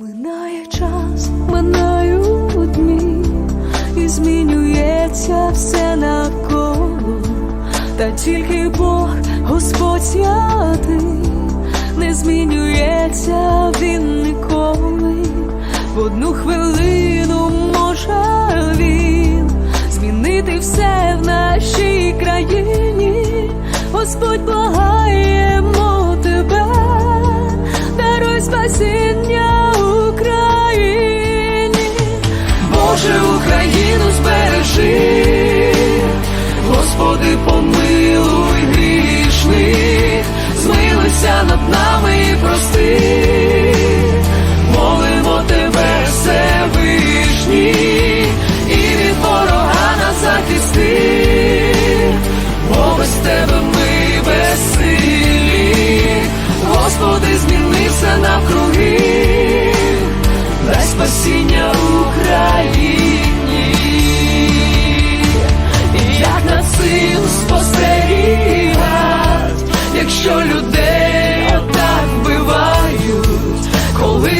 Минає час, минають дні, і змінюється все навколо, та тільки Бог, Господь святий, не змінюється він ніколи. В одну хвилину може він змінити все в нашій країні. Господь благаємо Боже, Україну збережи, Господи, помилуй грішних, змилися над нами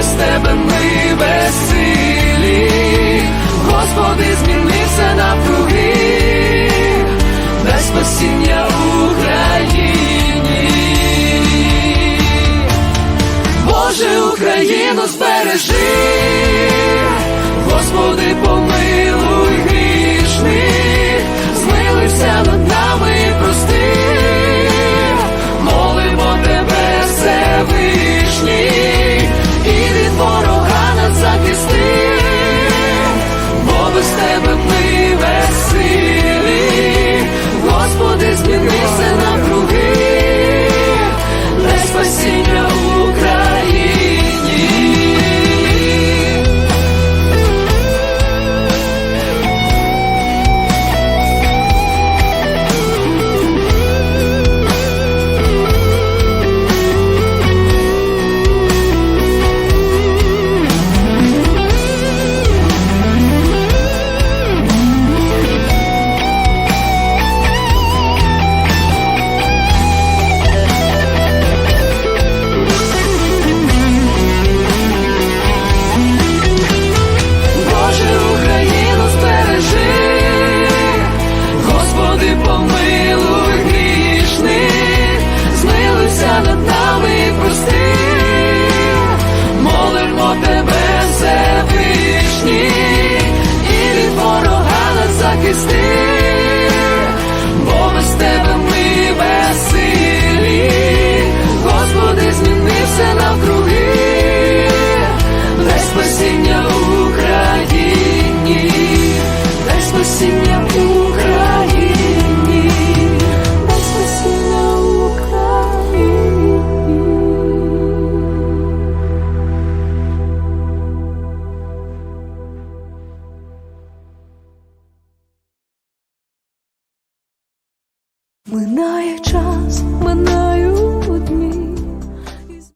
без тебе ми безсилі, Господи, зміни все навкруги, без спасіння Україні. Боже, Україну збережи, Господи, помилуй Минає час, минаю.